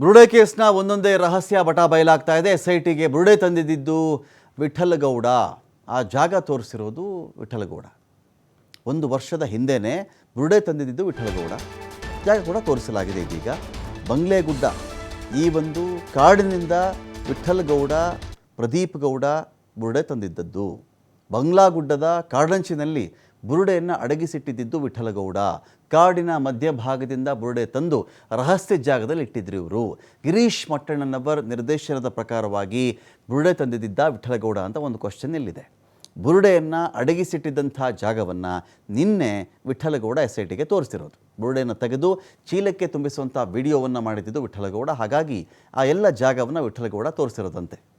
ಬುರುಡೆ ಕೇಸ್ನ ಒಂದೊಂದೇ ರಹಸ್ಯ ಬಟ ಬಯಲಾಗ್ತಾ ಇದೆ. ಎಸ್ ಐ ಟಿಗೆ ಬುರುಡೆ ತಂದಿದ್ದು ವಿಠಲಗೌಡ. ಆ ಜಾಗ ತೋರಿಸಿರೋದು ವಿಠಲಗೌಡ. ಒಂದು ವರ್ಷದ ಹಿಂದೆಯೇ ಬುರುಡೆ ತಂದಿದ್ದು ವಿಠಲಗೌಡ. ಜಾಗ ಕೂಡ ತೋರಿಸಲಾಗಿದೆ ಇದೀಗ. ಬಂಗ್ಲೆಗುಡ್ಡ. ಈ ಒಂದು ಕಾಡಿನಿಂದ ವಿಠಲಗೌಡ, ಪ್ರದೀಪ್ ಗೌಡ ಬುರುಡೆ ತಂದಿದ್ದದ್ದು. ಬಂಗ್ಲಾಗುಡ್ಡದ ಕಾಡಂಚಿನಲ್ಲಿ ಬುರುಡೆಯನ್ನು ಅಡಗಿಸಿಟ್ಟಿದ್ದು ವಿಠಲಗೌಡ. ಕಾಡಿನ ಮಧ್ಯಭಾಗದಿಂದ ಬುರುಡೆ ತಂದು ರಹಸ್ಯ ಜಾಗದಲ್ಲಿ ಇಟ್ಟಿದ್ರು ಇವರು. ಗಿರೀಶ್ ಮಟ್ಟಣ್ಣನವರ್ ನಿರ್ದೇಶನದ ಪ್ರಕಾರವಾಗಿ ಬುರುಡೆ ತಂದಿದ್ದ ವಿಠಲಗೌಡ ಅಂತ ಒಂದು ಕ್ವಶನ್ ಇಲ್ಲಿದೆ ಬುರುಡೆಯನ್ನು ಅಡಗಿಸಿಟ್ಟಿದ್ದಂಥ ಜಾಗವನ್ನು ನಿನ್ನೆ ವಿಠಲಗೌಡ ಎಸ್ ಐ ಟಿಗೆ ತೋರಿಸಿರೋದು. ಬುರುಡೆಯನ್ನು ತೆಗೆದು ಚೀಲಕ್ಕೆ ತುಂಬಿಸುವಂಥ ವಿಡಿಯೋವನ್ನು ಮಾಡಿದ್ದು ವಿಠಲಗೌಡ. ಹಾಗಾಗಿ ಆ ಎಲ್ಲ ಜಾಗವನ್ನು ವಿಠಲಗೌಡ ತೋರಿಸಿರೋದಂತೆ.